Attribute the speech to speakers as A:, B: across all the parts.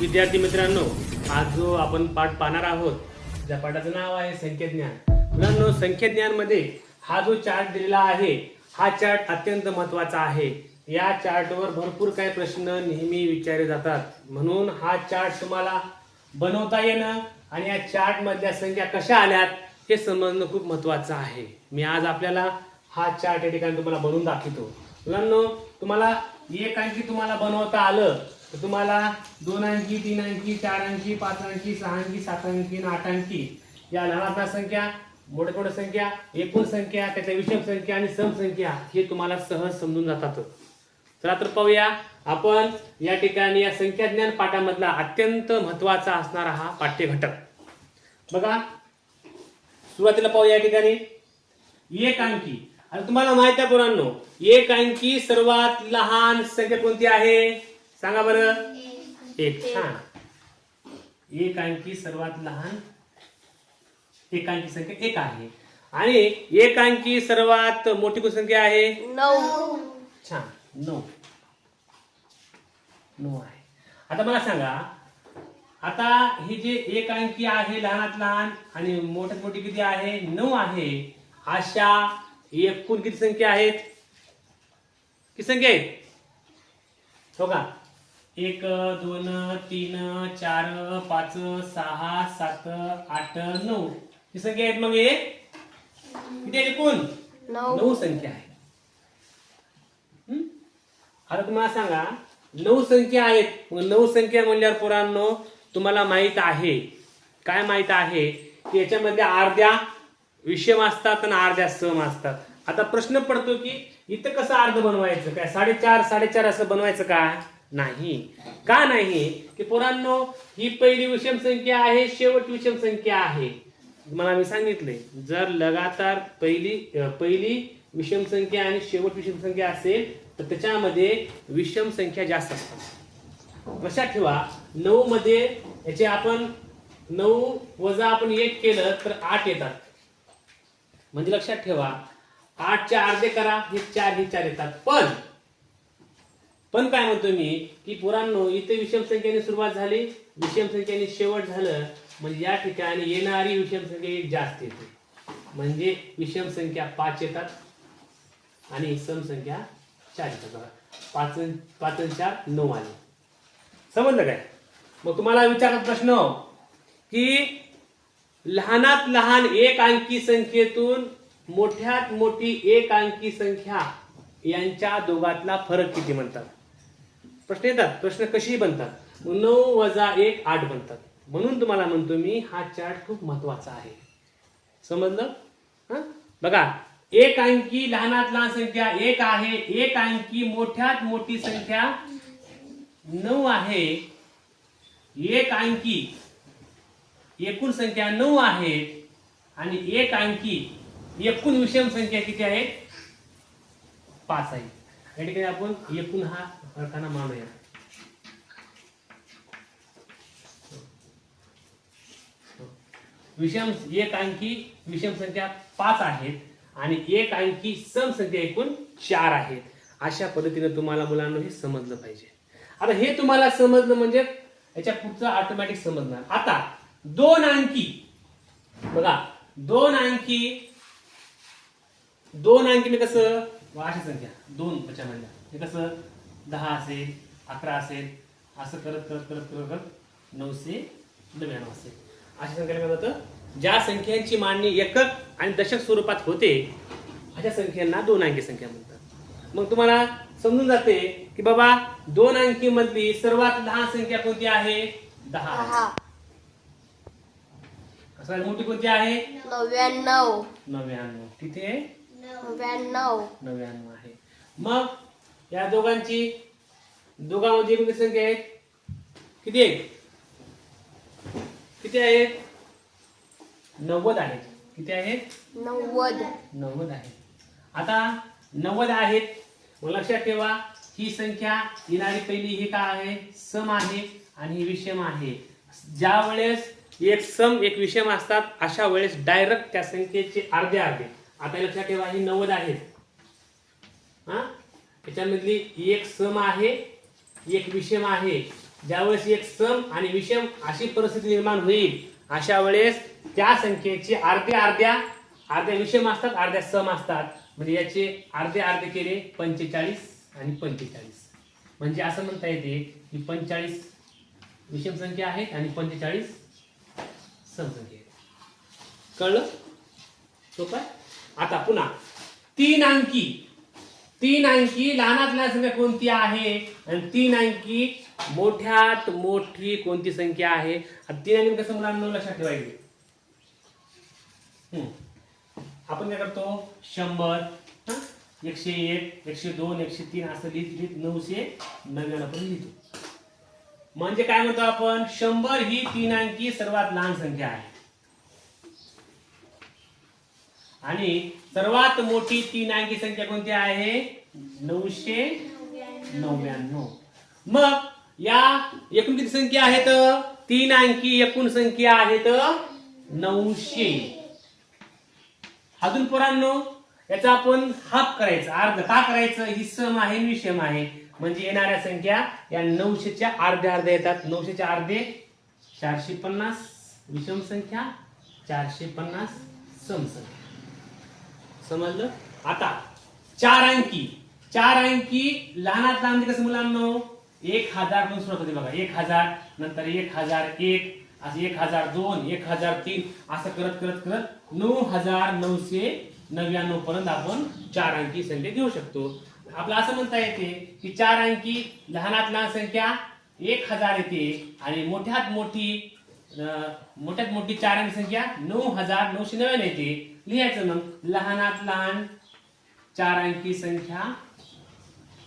A: विद्यार्थी मित्रांनो आज जो आपण पाठ पाहणार आहोत त्या पाठाचं नाव आहे संख्यज्ञान मुलांनो संख्यज्ञानमध्ये हा जो चार्ट दिलेला आहे हा चार्ट अत्यंत महत्त्वाचा आहे. या चार्टवर भरपूर काही प्रश्न नेहमी विचारले जातात. म्हणून हा चार्ट तुम्हाला बनवता येणं आणि या चार्टमधल्या संख्या कशा आल्यात हे समजणं खूप महत्वाचं आहे. मी आज आपल्याला हा चार्ट या ठिकाणी तुम्हाला बनवून दाखवतो. मुलांनो तुम्हाला एक अंकी तुम्हाला बनवता आलं तर तुम्हाला दोन अंकी तीन अंकी चार अंकी पाच अंकी सहा अंकी सात अंकी आठ अंकी या लहान संख्या मोठ्या मोठ्या संख्या एकूण संख्या त्याच्या विषम संख्या आणि सम संख्या हे तुम्हाला सहज समजून जातात. चला तर पाहूया. आपण या ठिकाणी या संख्याज्ञान पाठामधला अत्यंत महत्त्वाचा असणारा हा पाठ्यघटक. बघा. सुरुवातीला पाहूया या ठिकाणी. एक अंकी. आणि तुम्हाला माहीत आहे पोरांनो एक अंकी सर्वात लहान संख्या कोणती आहे? सांगा बरं. एक. छान. एक अंकी सर्वात लहान एक अंकी संख्या एक आहे. आणि एक अंकी सर्वात मोठी कोणती संख्या आहे?
B: नऊ.
A: छान. नऊ. नऊ आहे. आता मला सांगा आता हे जे एक अंकी आहे लहानात लहान आणि मोठ्यात मोठी किती आहे? नऊ आहे. अशा एकूण किती संख्या आहेत? किती संख्या आहेत? हो का? एक दोन तीन चार पाच सहा सात आठ नऊ. किती संख्या आहेत मग हे? किती आहेत एकूण
B: नऊ.
A: संख्या आहे हं? आता तुम्हाला सांगा नऊ संख्या आहेत. मग नऊ संख्या म्हणल्यावर पोरांनो तुम्हाला माहीत आहे. काय माहीत आहे? की याच्यामध्ये अर्ध्या विषम असतात आणि अर्ध्या सम असतात. आता प्रश्न पडतो की इथं कसं अर्ध बनवायचं? काय साडेचार साडेचार असं बनवायचं का? नाही. का नाही? की पोरांनो ही पहिली विषम संख्या आहे शेवट विषम संख्या आहे. मला मी सांगितले जर लगातार पहिली पहिली विषम संख्या आणि शेवट विषम संख्या असेल तर त्याच्यामध्ये विषम संख्या जास्त असतात. लक्षात ठेवा नऊ मध्ये याचे आपण नऊ वजा आपण एक केलं तर आठ येतात. म्हणजे लक्षात ठेवा आठच्या अर्धे करा हे चार हे चार येतात. पण पण काय म्हणतो मी की पुरांनो इथे विषम संख्येने सुरुवात झाली विषम संख्येने शेवट झालं म्हणजे या ठिकाणी येणारी विषम संख्या एक जास्त येते. म्हणजे विषम संख्या पाच येतात आणि सम संख्या चार येतात. पाच पाच चार नऊ आले. समजलं काय? मग तुम्हाला विचारत प्रश्न की लहानात लहान एक अंकी संख्येतून मोठ्यात मोठी एक अंकी संख्या यांच्या दोघातला फरक किती म्हणतात? प्रश्न येतात. प्रश्न कशी बनतात. नऊ वजा एक आठ बनतात. म्हणून तुम्हाला म्हणतो मी हा चार्ट खूप महत्त्वाचा आहे. समजलं? हं? बघा एक अंकी लहानात लहान संख्या एक आहे. एक अंकी मोठ्यात मोठी संख्या नऊ आहे. एक अंकी एकूण संख्या नऊ आहे. आणि एक अंकी एकूण विषम संख्या किती आहे? पाच आहे. या ठिकाणी आपण एकूण हा फरकाना मानूया विषम एक अंकी विषम संख्या पाच आहेत आणि एक अंकी सम संख्या एकूण चार आहेत. अशा पद्धतीने तुम्हाला मुलांना हे समजलं पाहिजे. आता हे तुम्हाला समजलं म्हणजे याच्या पुढचं ऑटोमॅटिक समजणार. आता दोन अंकी बघा दोन अंकी दोन अंकी मी कसं? अशी संख्या दोन त्याच्यामधल्या हे कसं? दहा असेल अकरा असेल असं करत करत करत करत करत नऊशे नव्याण्णव असेल. अशा संख्येला काय होतं. ज्या संख्यांची मांडणी एकक आणि दशक स्वरूपात होते अशा संख्यांना दोन अंकी संख्या म्हणतात. मग तुम्हाला समजून जाते की बाबा दोन अंकी मधली सर्वात लहान संख्या कोणती आहे? दहा. सर्वात मोठी कोणती आहे?
B: नव्याण्णव.
A: नव्याण्णव. किती आहे
B: नव्याण्णव.
A: नव्याण्णव आहे. मग या दोघांची दोघांमध्ये एकूण संख्या आहेत किती आहेत? किती आहेत? नव्वद आहेत. किती आहेत?
B: नव्वद.
A: नव्वद आहेत. आता नव्वद आहेत. मग लक्षात ठेवा ही संख्या येणारी पहिली ही काय आहे? सम आहे आणि ही विषम आहे. ज्या वेळेस एक सम एक विषम असतात अशा वेळेस डायरेक्ट त्या संख्येचे अर्धे अर्धे. आता लक्षात ठेवा ही नव्वद आहेत. हा? त्याच्यामधली एक सम आहे एक विषम आहे. ज्यावेळेस एक सम आणि विषम अशी परिस्थिती निर्माण होईल अशा वेळेस त्या संख्येचे अर्ध्या अर्ध्या अर्ध्या विषम असतात अर्ध्या सम असतात. म्हणजे याचे अर्धे अर्धे केले पंचेचाळीस आणि पंचेचाळीस. म्हणजे असं म्हणता येते की पंचेचाळीस विषम संख्या आहेत आणि पंचेचाळीस समसंख्या आहेत. कळलं? सोपं आता पुन्हा तीन अंकी. तीन अंकी लहानातल्या लहान संख्या कोणती आहे? आणि तीन अंकी मोठ्यात मोठी कोणती संख्या आहे? तीन अंकी कसं मुलांना लक्षात ठेवायचे. आपण काय करतो? शंभर एकशे एक एकशे दोन एकशे तीन असं लिहित लिहित नऊशे नव्याण्णव आपण लिहितो. म्हणजे काय म्हणतो आपण? शंभर ही तीन अंकी सर्वात लहान संख्या आहे. आणि सर्वात मोठी तीन अंकी संख्या कोणती आहे? नऊशे नव्याण्णव. मग या एकूण किती संख्या आहेत? तीन अंकी एकूण संख्या आहेत नऊशे. अजून पोरांनो याचा आपण हाफ करायचं अर्ध का करायचं? ही सम आहे विषम आहे. म्हणजे येणाऱ्या संख्या या नऊशेच्या अर्धे अर्धे येतात. नऊशेच्या अर्धे चारशे पन्नास विषम संख्या चारशे पन्नास सम संख्या. समजलं? आता चार अंकी. चार अंकी लहानात लहान म्हणजे कसं मुलांना? एक हजार पण सुरुवात होते बघा. एक हजार नंतर एक हजार एक असं एक हजार दोन एक हजार तीन असं करत करत करत नऊ हजार नऊशे नव्याण्णव पर्यंत आपण चार अंकी संख्या घेऊ शकतो. आपलं असं म्हणता येते की चार अंकी लहानात लहान संख्या एक हजार येते आणि मोठ्यात मोठी अं, मोठ्यात मोठी चार अंकी संख्या नऊ हजार नऊशे नव्याण्णव येते. लिहायचं मग. लहानात लहान चार अंकी संख्या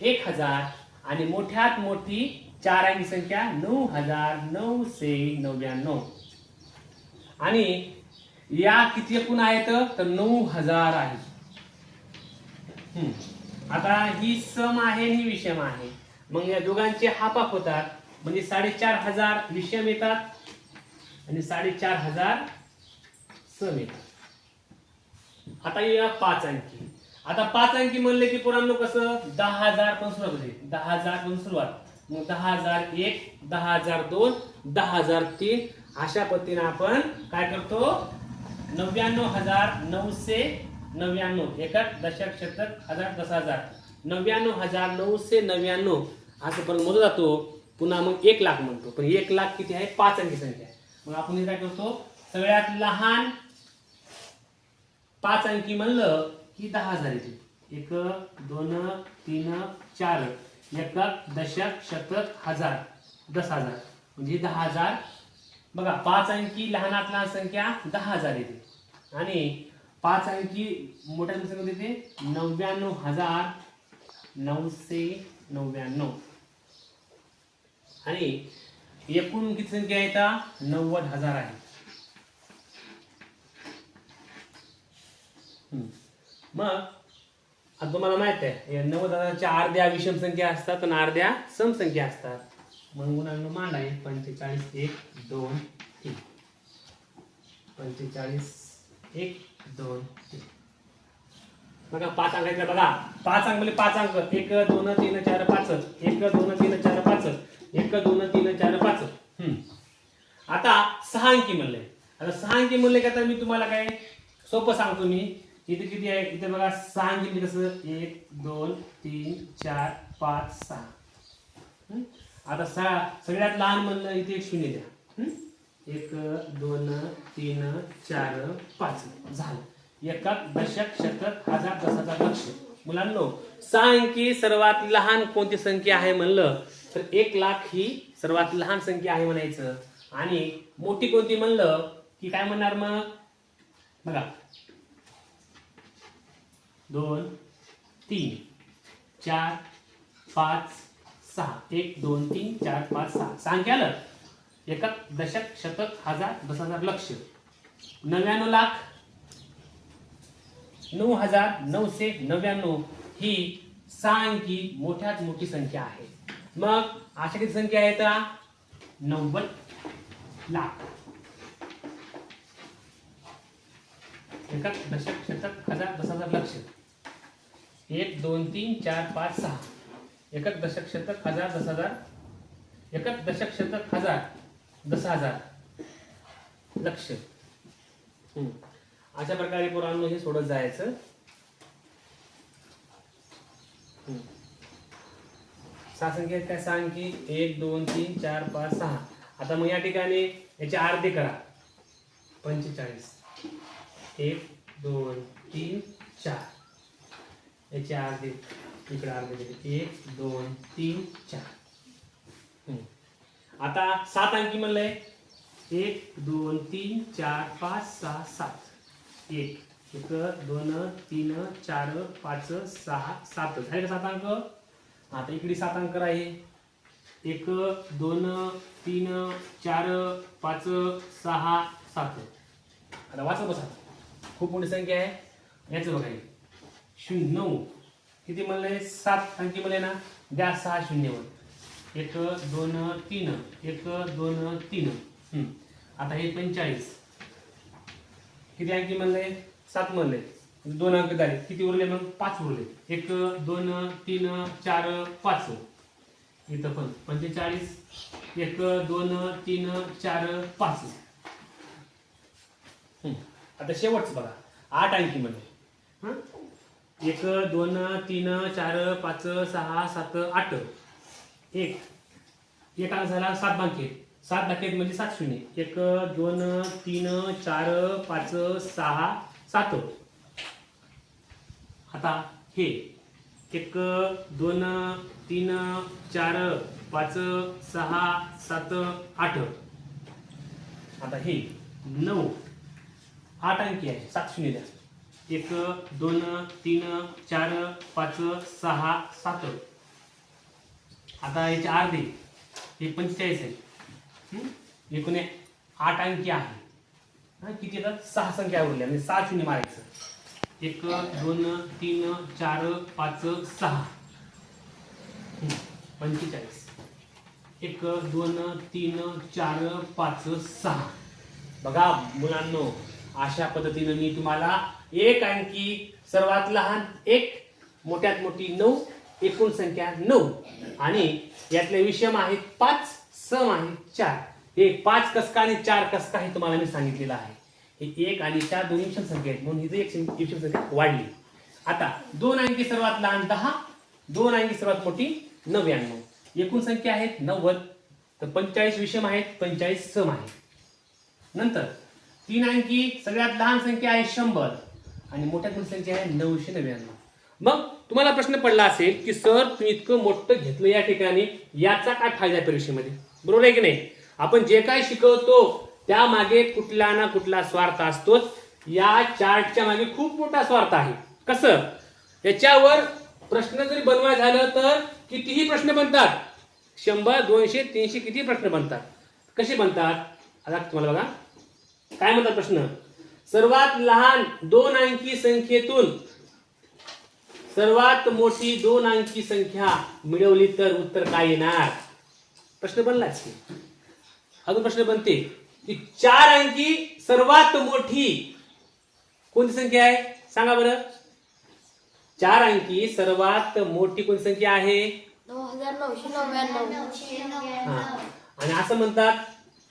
A: एक हजार आणि मोठ्यात मोठी चार अंकी संख्या नऊ हजार नऊशे नव्याण्णव. आणि या किती एकूण आहेत? तर नऊ हजार आहे. हम्म. आता ही सम आहे आणि विषम आहे. मग या दोघांचे हापाप होतात. म्हणजे साडेचार हजार विषम येतात आणि साडेचार हजार सम येतात. आता या पाच अंकी. आता पाच अंकी म्हणले की पोरांनो कसं? दहा हजार पण सुरुवात होते. दहा हजार पण सुरुवात. मग दहा हजार एक दहा हजार दोन दहा हजार तीन. अशा पद्धतीने आपण काय करतो? नव्याण्णव हजार नऊशे नव्याण्णव. एकच दशक शतक हजार दस हजार. नव्याण्णव हजार नऊशे नव्याण्णव. असं पण मोजला जातो. पुन्हा मग एक लाख म्हणतो. पण एक लाख किती आहे? पाच अंकी संख्या आहे. मग आपण काय करतो? सगळ्यात लहान पाच अंकी म्हणलं की दहा हजार येते एक दोन तीन चार. एक दशक शतक हजार. दस हजार. म्हणजे दहा हजार. बघा पाच अंकी लहानात लहान संख्या दहा हजार येते. आणि पाच अंकी मोठ्या संख्या येते नव्याण्णव हजार नऊशे नव्याण्णव. आणि एकूण किती संख्या येतात नव्वद हजार आहे. मग आता तुम्हाला माहीत आहे या नव्वद अर्ध्या विषम संख्या असतात आणि अर्ध्या समसंख्या असतात. मग मुलांना मांड आहे पंचेचाळीस एक दोन तीन. पंचेचाळीस एक दोन तीन. बघा पाच अंक बघा. पाच अंक म्हणजे पाच अंक. एक दोन तीन चार पाच. एक दोन तीन चार पाच. एक दोन तीन चार पाच. हम्म. आता सहा अंकी म्हणले. आता सहा अंकी म्हणले का तर मी तुम्हाला काय सोपं सांगतो मी. इथे किती आहे? इथे बघा सहा अंकी कसं? एक दोन तीन चार पाच सहा. आता सहा सगळ्यात लहान म्हणलं इथे एक शून्य द्या. एक दोन तीन चार पाच. झालं. एका दशक शतक हजार दस लक्ष. मुलांनो सहा अंकी सर्वात लहान कोणती संख्या आहे म्हणलं? तर एक लाख ही सर्वात लहान संख्या आहे म्हणायचं. आणि मोठी कोणती म्हणलं? की काय म्हणणार मग? बघा दोन तीन चार पाच सहा. एक दोन तीन चार पाच सहा. सांख्या एक दशक शतक हजार दस हजार लक्ष. नव्याण्णव लाख. नऊ हजार नऊशे नव्याण्णव ही सहा अंकी मोठ्यात मोठी संख्या आहे. मग अशा किती संख्या आहेत? नव्वद लाख. एका दशक शतक हजार दस हजार लक्ष. एक दोन तीन चार पाच सहा. एकक दशक शतक हजार दस हजार एकच दशक शतक हजार दस हजार लक्ष अशा प्रकारे पुराण हे सोडत जायचं. सहा संख्या काय सांग की एक दोन तीन चार पाच सहा. आता मग या ठिकाणी याचे अर्धे करा. पंचेचाळीस. एक दोन तीन चार. याचे अर्धे इकडे अर्धे दिले. एक दोन तीन चार. आता सात अंकी म्हणलंय. एक दोन तीन चार पाच सहा सात. एक. एक दोन तीन चार पाच सहा सात. झाले का सात अंक? आता इकडे सात अंक आहे एक दोन तीन चार पाच सहा सात. आता वाचा बसा. खूप मोठी संख्या आहे. याचं बघा शून्य नऊ. किती म्हणलंय सात अंकी म्हणले ना? द्या सहा शून्यवर. एक दोन तीन. एक दोन तीन. आता हे पंचेचाळीस. किती अंकी म्हणले? सात म्हणले. म्हणजे दोन अंक झाले. किती उरले मग? पाच उरले. एक दोन तीन चार पाच. इथं पण पंचेचाळीस. एक दोन तीन चार पाच. आता शेवटचं बघा. आठ अंकीमध्ये. हां? एक दोन तीन चार पाच सहा सात आठ. एक. एक अंक झाला सात बांकेत सात बांके म्हणजे सात शून्य. एक दोन तीन चार पाच सहा सात. आता हे. एक दोन तीन चार पाच सहा सात आठ. आता हे. नऊ. आठ अंकी आहे. सात शून्य द्या. एक दोन तीन चार पाच सहा सात. आता याचे अर्धे हे पंचेचाळीस आहे एकूण आठ अंकी आहे. किती येतात? सहा संख्या उरल्या. म्हणजे सहा शून्य मारायचं. एक दोन तीन चार पाच सहा. पंचेचाळीस. एक दोन तीन चार पाच सहा. बघा मुलांनो अशा पद्धतीनं मी तुम्हाला एक अंकी सर्वात लहान एक मोठ्यात मोठी नऊ एकूण संख्या नऊ. आणि यातले विषम आहेत पाच सम आहेत चार. हे पाच कसका आणि चार कसका हे तुम्हाला मी सांगितलेलं आहे. हे एक आणि चार दोन विषम संख्या आहेत. म्हणून इथे एक विषम संख्या वाढली. आता दोन अंकी सर्वात लहान दहा दोन अंकी सर्वात मोठी नव्याण्णव. एकूण संख्या आहेत नव्वद. तर पंचेचाळीस विषम आहेत पंचेचाळीस सम आहेत. नंतर तीन अंकी सगळ्यात लहान संख्या आहे शंभर. आणि मोठ्या संख्या आहे नऊशे नव्याण्णव. मग तुम्हाला प्रश्न पडला असेल की सर तुम्ही इतकं मोठं घेतलं या ठिकाणी याचा काय फायदा आहे परीक्षेमध्ये? बरोबर आहे की नाही? आपण जे काय शिकवतो त्यामागे कुठला ना कुठला स्वार्थ असतोच. या चार्टच्या मागे खूप मोठा स्वार्थ आहे. कसं? याच्यावर प्रश्न जरी बनवाय झालं तर कितीही प्रश्न बनतात. शंभर दोनशे तीनशे किती प्रश्न बनतात. कसे बनतात? आता तुम्हाला बघा. काय म्हणतात प्रश्न? सर्वात लहान दोन अंकी संख्येतून सर्वात मोठी दोन अंकी संख्या मिळवली तर उत्तर काय येणार? प्रश्न बनलाच की. अजून प्रश्न बनते की चार अंकी सर्वात मोठी कोणती संख्या आहे? सांगा बरं. चार अंकी सर्वात मोठी कोणती संख्या आहे. आणि असं म्हणतात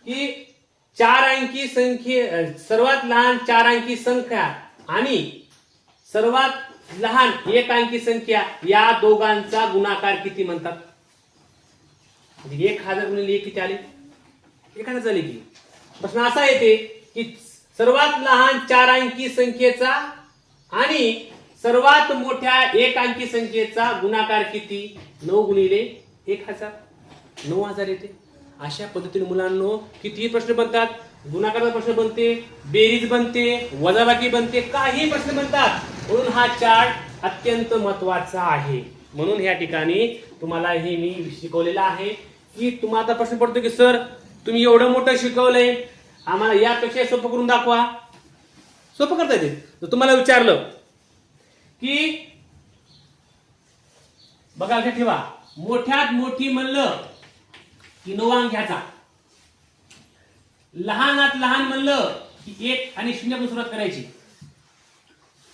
A: की चार अंकी संख्ये सर्वात लहान चार अंकी संख्या आणि सर्वात लहान एक अंकी संख्या या दोघांचा गुणाकार किती म्हणतात? म्हणजे एक हजार गुणिले एक किती आले? एक हजार झाले की. प्रश्न असा येते की सर्वात लहान चार अंकी संख्येचा आणि सर्वात मोठ्या एक अंकी संख्येचा गुणाकार किती? नऊ गुणिले एक हजार. नऊ हजार येते. अशा पद्धतीने मुलांनो कितीही प्रश्न बनतात गुणाकाराचा प्रश्न बनते बेरीज बनते वजाबाकी बनते काही प्रश्न बनतात म्हणून हा चार्ट अत्यंत महत्त्वाचा आहे. म्हणून या ठिकाणी तुम्हाला हे मी शिकवलेलं आहे की तुम्हाला आता प्रश्न पडतो की सर तुम्ही एवढं मोठं शिकवलंय आम्हाला यापेक्षा सोपं करून दाखवा. सोपं करता येते. तर तुम्हाला विचारलं की बघा ठेवा मोठ्यात मोठी म्हणलं की नऊ घ्यायचा लहानात लहान म्हणलं की एक आणि शून्य सुरुवात करायची.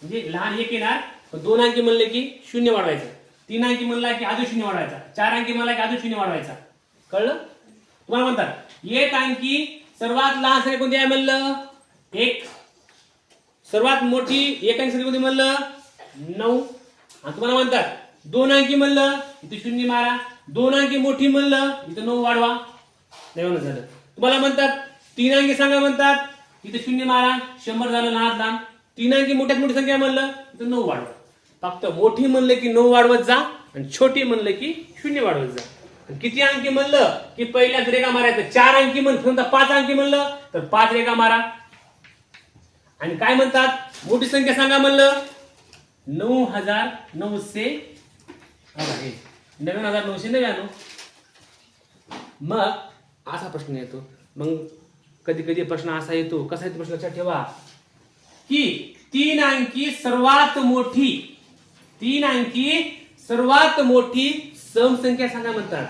A: म्हणजे लहान एक येणार दोन अंकी म्हणले की शून्य वाढवायचं. तीन अंकी म्हणला की अजून शून्य वाढवायचा. चार अंकी म्हणला की अजून शून्य वाढवायचा. कळलं? तुम्हाला म्हणतात एक अंकी सर्वात लहान संख्या कोणती आहे म्हणलं? एक. सर्वात मोठी एक अंकी संख्या कोणती म्हणलं? नऊ. आणि तुम्हाला म्हणतात दोन अंकी म्हणलं इथे शून्य मारा. दोन अंकी मोठी म्हणलं इथं नऊ वाढवा. नाही म्हणत झालं. तुम्हाला म्हणतात तीन अंकी सांगा म्हणतात इथे शून्य मारा शंभर झालं लहान लहान तीन अंकी मोठ्यात मोठी संख्या म्हणलं इथं नऊ वाढवा. फक्त मोठी म्हणलं की नऊ वाढवत जा आणि छोटी म्हणलं की शून्य वाढवत जा. किती अंकी म्हणलं की पहिल्याच रेगा मारायचं. चार अंकी म्हण समजा पाच अंकी म्हणलं तर पाच रेगा मारा. आणि काय म्हणतात? मोठी संख्या सांगा म्हणलं नऊ हजार नऊशे हे, नव्याण्णव हजार नऊशे नव्याण्णव. मग असा प्रश्न येतो. मग कधी कधी प्रश्न असा येतो. कसा येतो प्रश्न लक्षात ठेवा. की तीन अंकी सर्वात मोठी तीन अंकी सर्वात मोठी समसंख्या सांगा म्हणतात.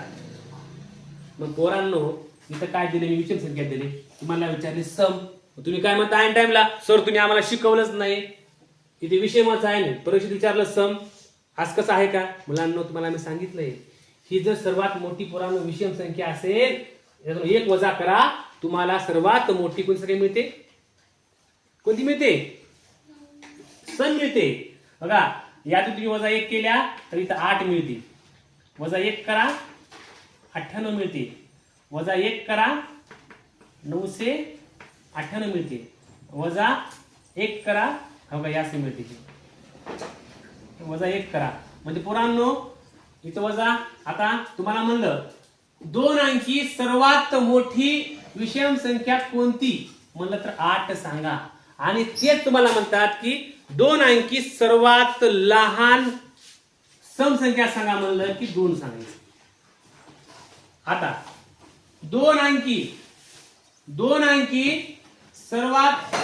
A: मग पोरांनो इथं काय दिले? मी विषम संख्या दिले. तुम्हाला विचारले सम. तुम्ही काय म्हणता? ऐन टाइमला सर तुम्ही आम्हाला शिकवलंच नाही. इथे विषयच आहे. ना परीक्षेत विचारलं सम आज कसं आहे का? मुलांना तुम्हाला मी सांगितलंय ही जर सर्वात मोठी पुराण विषम संख्या असेल यातून एक वजा करा तुम्हाला सर्वात मोठी कोणती संख्या मिळते? कोणती मिळते? सण मिळते. बघा यातून तुम्ही वजा एक केल्या तर इथं आठ मिळते वजा एक करा अठ्ठ्याण्णव मिळते वजा एक करा नऊशे अठ्ठ्याण्णव मिळते वजा एक करा हो यास यासे मिळते वजा एक करा. म्हणजे पुरांनो इथं वजा. आता तुम्हाला म्हणलं दोन अंकी सर्वात मोठी विषम संख्या कोणती? म्हणलं तर आठ सांगा. आणि तेच तुम्हाला म्हणतात की दोन अंकी सर्वात लहान समसंख्या सांगा म्हणलं की दोन सांगायचं. आता दोन अंकी दोन अंकी सर्वात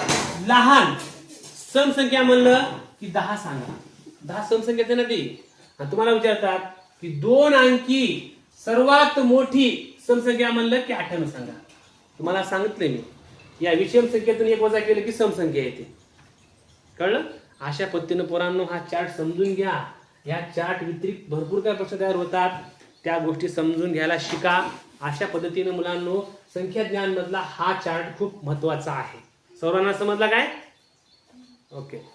A: लहान समसंख्या म्हणलं की दहा सांगा. दहा समसंख्या नदी ना आणि तुम्हाला विचारतात की दोन अंकी सर्वात मोठी समसंख्या म्हणलं की अठ्ठ्याण्णव सांगा. तुम्हाला सांगितले मी. या विषम संख्येतून एक वजा केलं की समसंख्या येते. कळलं? अशा पद्धतीनं पोरांनो हा चार्ट समजून घ्या. या चार्ट व्यतिरिक्त भरपूर काय प्रश्न तयार होतात. त्या गोष्टी समजून घ्यायला शिका. अशा पद्धतीनं मुलांनो संख्या ज्ञान मधला हा चार्ट खूप महत्त्वाचा आहे. सर्वांना समजला काय? ओके.